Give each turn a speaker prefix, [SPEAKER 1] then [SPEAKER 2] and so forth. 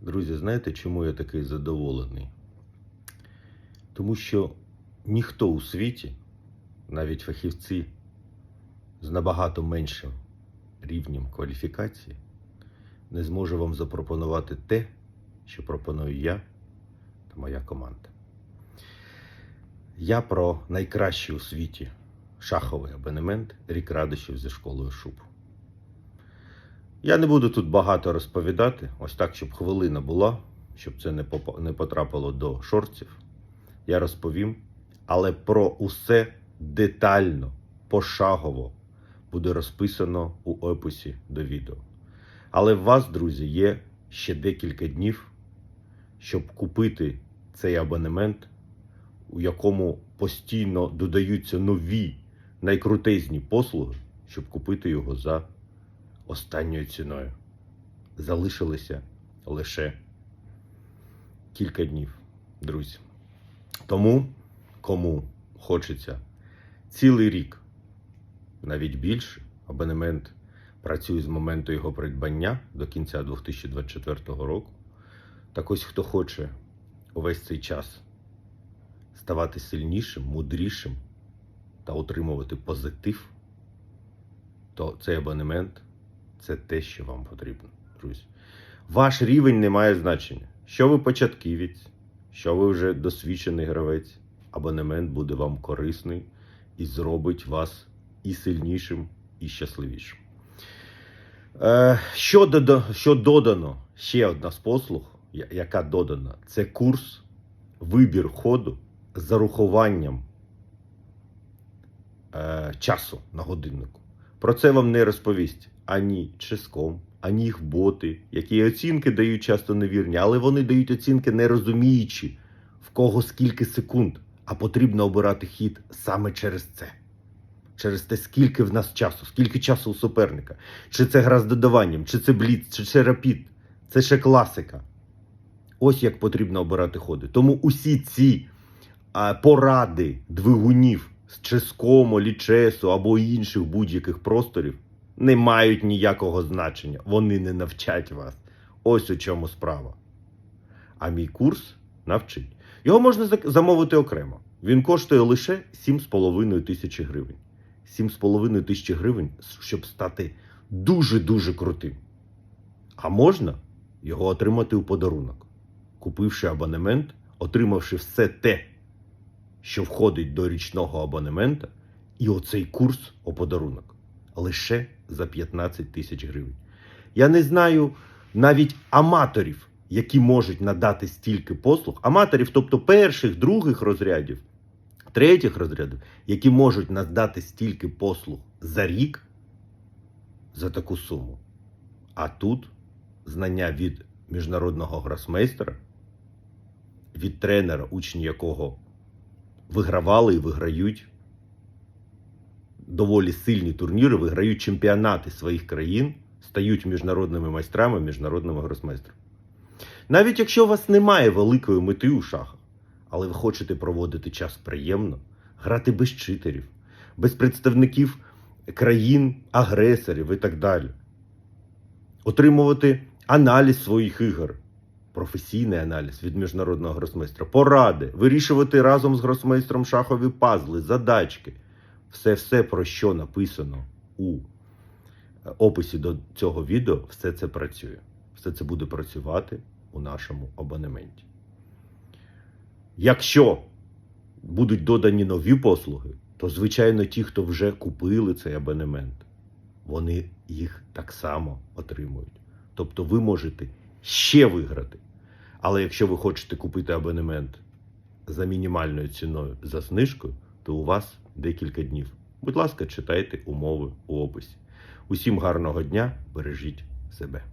[SPEAKER 1] Друзі, знаєте, чому я такий задоволений? Тому що ніхто у світі, навіть фахівці з набагато меншим рівнем кваліфікації, не зможе вам запропонувати те, що пропоную я та моя команда. Я про найкращий у світі шаховий абонемент рік радощів зі школою шуб. Я не буду тут багато розповідати, ось так, щоб хвилина була, щоб це не, потрапило до шорців. Я розповім, але про усе детально, пошагово буде розписано у описі до відео. Але в вас, друзі, є ще декілька днів, щоб купити цей абонемент, у якому постійно додаються нові найкрутезні послуги, щоб купити його за останньою ціною. Залишилося лише кілька днів, друзі. Тому, кому хочеться цілий рік, навіть більше, абонемент працює з моменту його придбання до кінця 2024 року. Так ось хто хоче увесь цей час ставати сильнішим, мудрішим та отримувати позитив, то цей абонемент це те, що вам потрібно, друзі. Ваш рівень не має значення. Що ви початківець, що ви вже досвідчений гравець, абонемент буде вам корисний і зробить вас і сильнішим, і щасливішим. Е, що, додо, що додано? Ще одна з послуг, яка додана, це курс вибір ходу з зарахуванням е, часу на годиннику. Про це вам не розповість ані Ческом, ані їх боти, які оцінки дають часто невірні, але вони дають оцінки не розуміючи, в кого скільки секунд, а потрібно обирати хід саме через це. Через те, скільки в нас часу, скільки часу у суперника. Чи це гра з додаванням, чи це бліц, чи це рапід. Це ще класика. Ось як потрібно обирати ходи. Тому усі ці а, поради двигунів з Ческому, Лічесу або інших будь-яких просторів не мають ніякого значення. Вони не навчать вас. Ось у чому справа. А мій курс навчить. Його можна замовити окремо. Він коштує лише 7,5 тисячі гривень. 7,5 тисячі гривень, щоб стати дуже-дуже крутим. А можна його отримати у подарунок, купивши абонемент, отримавши все те, що входить до річного абонемента, і оцей курс у подарунок лише за 15 тисяч гривень. Я не знаю навіть аматорів, які можуть надати стільки послуг, аматорів, тобто перших, других розрядів, третіх розрядів, які можуть надати стільки послуг за рік за таку суму. А тут знання від міжнародного гросмейстера, від тренера, учні якого вигравали і виграють доволі сильні турніри, виграють чемпіонати своїх країн, стають міжнародними майстрами, міжнародними гросмейстрами. Навіть якщо у вас немає великої мети у шахах, але ви хочете проводити час приємно, грати без читерів, без представників країн, агресорів і так далі, отримувати аналіз своїх ігор, професійний аналіз від міжнародного гросмейстра, поради, вирішувати разом з гросмейстром шахові пазли, задачки. Все, все, про що написано у е, описі до цього відео, все це працює. Все це буде працювати у нашому абонементі. Якщо будуть додані нові послуги, то, звичайно, ті, хто вже купили цей абонемент, вони їх так само отримують. Тобто ви можете ще виграти. Але якщо ви хочете купити абонемент за мінімальною ціною за знижкою, то у вас декілька днів. Будь ласка, читайте умови у описі. Усім гарного дня, бережіть себе.